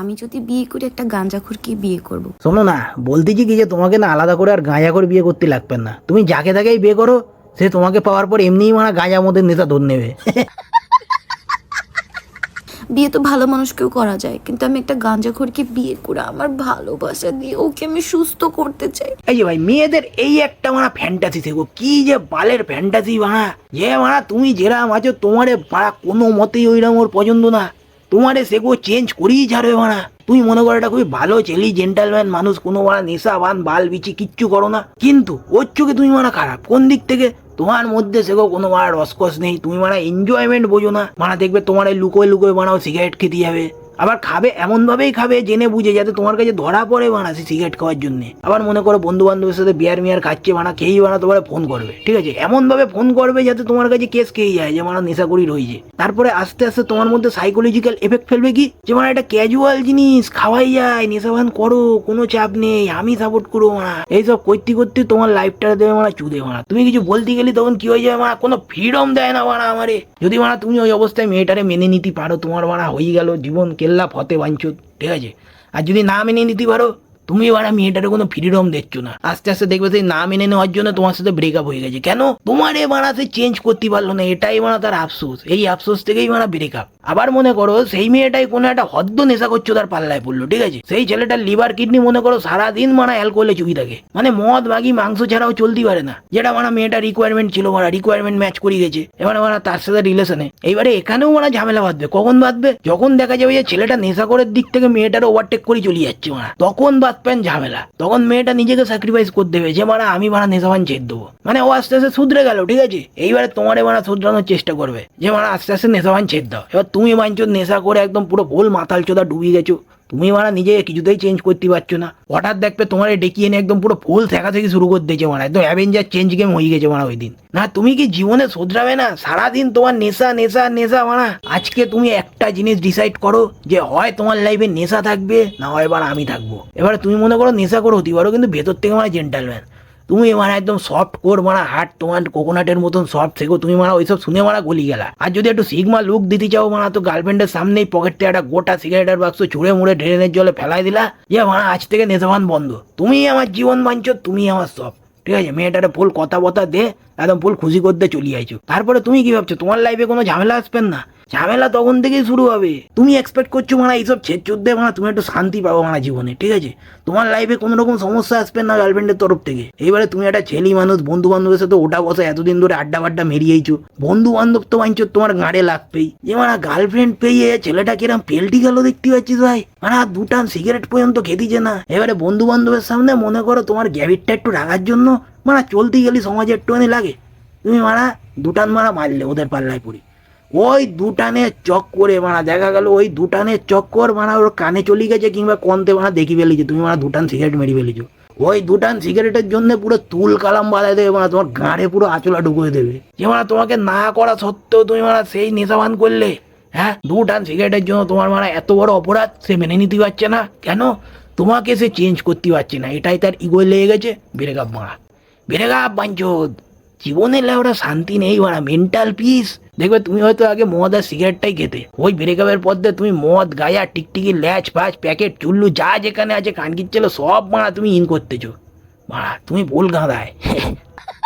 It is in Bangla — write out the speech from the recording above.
আমি যদি বিয়ে করি একটা গাঞ্জাখোরকে বিয়ে করব। শোনো না বলতেছি কি যে তোমাকে না আলাদা করে আর গাঁজা করে বিয়ে করতে লাগবে না। তুমি যাকে তাকেই বিয়ে করো সে তোমাকে পাওয়ার পর এমনিই মানে গাঁজা মধ্যে নেতা ধরে নেবে। বিয়ে তো ভালো মানুষকেও করা যায় কিন্তু আমি একটা গাঞ্জাখোরকে বিয়ে করে আমার ভালোবাসা দিয়ে ওকে আমি সুস্থ করতে চাই। এই যে ভাই মেয়েদের এই একটা মারা ফ্যান্টাসি থেকো কি যে বালের ফ্যান্টাসি মারা। যে মারা তুমি যেরাম আছো তোমারে মারা কোনো মতেই ওইরকম ওর পছন্দ না। তোমারে সেগো চেঞ্জ করেই ছাড়বে মারা। তুমি মনে করো এটা খুবই ভালো ছেলি জেন্টালম্যান মানুষ, কোনো মারা নেশাবান বাল, বিচি, কিচ্ছু করো না। কিন্তু ওর চোখে তুমি মারা খারাপ। কোন দিক থেকে? তোমার মধ্যে সেগো কোনো মারা রসকস নেই। তুমি মারা এনজয়মেন্ট বোঝো না। মারা দেখবে তোমার এই লুকোয় লুকোয় মারাও সিগারেট খেতে যাবে। আবার খাবে এমন ভাবেই খাবে জেনে বুঝে যাতে তোমার কাছে ধরা পড়ে বানা সে সিগারেট খাওয়ার জন্য। আবার মনে করো বন্ধু বান্ধবের সাথে বিয়ার মিয়ার খাচ্ছে বানা খেয়েই বানা, তোমার ফোন করবে, ঠিক আছে? এমন ভাবে ফোন করবে যাতে তোমার কাছে কেস খেয়ে যায়, যে মানা নেশা করি রয়েছে। তারপরে আস্তে আস্তে তোমার মধ্যে সাইকোলজিক্যাল এফেক্ট ফেলবে কি? যে মানে এটা ক্যাজুয়াল জিনিস, খাওয়াই যায় নেশাবান করো, কোনো চাপ নেই, আমি সাপোর্ট করব মানা এইসব করতে করতে তোমার লাইফটা দেবে মানা চুদে মানা তুমি কিছু বলতে গেলে তখন কি হয়ে যাবে মানা কোনো ফ্রিডম দেয় না মানা আমারে। যদি মানা তুমি ওই অবস্থায় মেয়েটারে মেনে নিতে পারো, তোমার মানা হয়ে গেল জীবন কেল্লা ফতে বাঞ্চুত ঠিক আছে? আর যদি না মেনে নিতে পারো, তুমি এবার মেয়েটারে কোনো ফ্রিডম দেখছ না। আস্তে আস্তে দেখবে সেই না মেনে নেওয়ার জন্য তোমার সাথে ব্রেকআপ হয়ে গেছে। কেন? তোমার এ মানা সে চেঞ্জ করতে পারল না, এটাই মানা তার আফসোস। এই আফসোস থেকেই মানা ব্রেকআপ আবার মনে করো সেই মেয়েটাই কোনো একটা হদ্দ নেশা করছ তার পাল্লায় পড়ল, ঠিক আছে? সেই ছেলেটার লিভার কিডনি মনে করো সারাদিন মানা অ্যালকোহলে চুকি থাকে। মানে মদ মাগি মাংস ছাড়াও চলতে পারে না। যেটা মানা মেয়েটা রিকোয়ারমেন্ট ছিল মানা রিকোয়ারমেন্ট ম্যাচ করে গেছে। এবার মানা তার সাথে রিলেশনে এইবারে এখানেও মানা ঝামেলা বাঁধবে। কখন বাঁধবে? যখন দেখা যাবে যে ছেলেটা নেশা করার দিক থেকে মেয়েটার ওভারটেক করে চলে যাচ্ছে মানা তখন বাঁধবেন ঝামেলা। তখন মেয়েটা নিজেকে স্যাক্রিফাইস করতে দেবে যে মানা আমি মানা নেশাবান ছেদ দেবো। মানে ও আস্তে আস্তে শুধরে গেল, ঠিক আছে? এইবারে তোমারে মানা শুধরানোর চেষ্টা করবে যে মানা আস্তে আস্তে নেশাবান ছেদ দাও। এবার তুমি মানছো নেশা করে একদম পুরো ভুল মাতাল চোদা ডুবিয়ে গেছো। তুমি মারা নিজে কিছুতেই চেঞ্জ করতে পারছ না। হঠাৎ দেখবে তোমার ডেকে এনে একদম পুরো ফুল থাকা থেকে শুরু করে দিয়েছে মারা। একদম অ্যাভেঞ্জার চেঞ্জ গেম হয়ে গেছে মারা ওই দিন না, তুমি কি জীবনে শোধরাবে না? সারাদিন তোমার নেশা নেশা নেশা মারা। আজকে তুমি একটা জিনিস ডিসাইড করো যে হয় তোমার লাইফে নেশা থাকবে, না হয় এবার আমি থাকব। এবার তুমি মনে করো নেশা করে হতে পারো কিন্তু ভেতর থেকে মানে জেন্টালম্যান তুমি মানে একদম সফট কোর মারা হাট তোমার কোকোনাটের মতন সফট থেকো, তুমি মারা ওইসব শুনে মারা গলি গেলা। আর যদি একটু সিগমা লুক দিতে চাও মারা, তো গার্লফ্রেন্ডের সামনেই পকেট থেকে একটা গোটা সিগারেটের বাক্স ছুঁড়ে মুড়ে ড্রেনের জলে ফেলাই দিলা, যে মারা আজ থেকে নেশাবান বন্ধ। তুমি আমার জীবন বাঞ্চ তুমি আমার সব ঠিক আছে? মেয়েটারে ফুল কথা বথা দে, একদম ফুল খুশি করতে চলে আইছো। তারপরে তুমি কি ভাবছ? তোমার লাইফে কোনো ঝামেলা আসবেন না? ঝামেলা তখন থেকেই শুরু হবে। তুমি এক্সপেক্ট করছ মানে এইসব ছেদ চোদ্দে মানে তুমি একটু শান্তি পাবো মানে জীবনে, ঠিক আছে? তোমার লাইফে কোনো রকম সমস্যা আসবে না গার্লফ্রেন্ডের তরফ থেকে। এইবারে তুমি একটা ছেলে মানুষ বন্ধু বান্ধবের সাথে ওটা বসে এতদিন ধরে আড্ডা বাড্ডা মেরিয়েছো। বন্ধু বান্ধব তো মানছো তোমার গাড়ে লাগবেই। যে মানে গার্লফ্রেন্ড পেয়ে ছেলেটা কিরম পেল্টি গেল দেখতে পাচ্ছিস ভাই? মানে আর দুটান সিগারেট পর্যন্ত খেতিছে না। এবারে বন্ধু বান্ধবের সামনে মনে করো তোমার গ্যাভিটটা একটু রাখার জন্য মানে চলতে গেলে সমাজে একটুখানি লাগে। তুমি মারা দুটান মারা মারলে ওদের পাল্লায় পড়ি। ওই দুটানের চক করে মারা, দেখা গেল ওই দুটানের চক্কর মারা ওর কানে চলে গেছে কিংবা কনতে মারা দেখি ফেলেছে, তুমি মারা দুটান সিগারেট মেরে ফেলেছো। ওই দুটান সিগারেটের জন্য পুরো তুল কালাম বাঁধাই দেবে মানে তোমার গাঁড়ে পুরো আঁচলা ঢুকিয়ে দেবে। যে মানে তোমাকে না করা সত্ত্বেও তুমি মানে সেই নেশাবান করলে হ্যাঁ? দুটান সিগারেটের জন্য তোমার মানে এত বড় অপরাধ, সে মেনে নিতে পারছে না। কেন? তোমাকে সে চেঞ্জ করতে পারছে না। এটাই তার ইগোয় লেগে গেছে। বেরেগাপ মারা। বেরেগাপ বাঞ্চোদ। জীবনে ওরা শান্তি নেই ওরা মেন্টাল পিস দেখবে তুমি হয়তো আগে মদ আর সিগারেটটাই খেতে। ওই ব্রেকআপের পর দিয়ে তুমি মদ, গায়া, টিকটিকি, ল্যাচ ফ্যাচ প্যাকেট, চুল্লু, যা যেখানে আছে, কানকির ছিল সব মারা তুমি ইন করতেছো। মারা তুমি ভুল গাঁদায়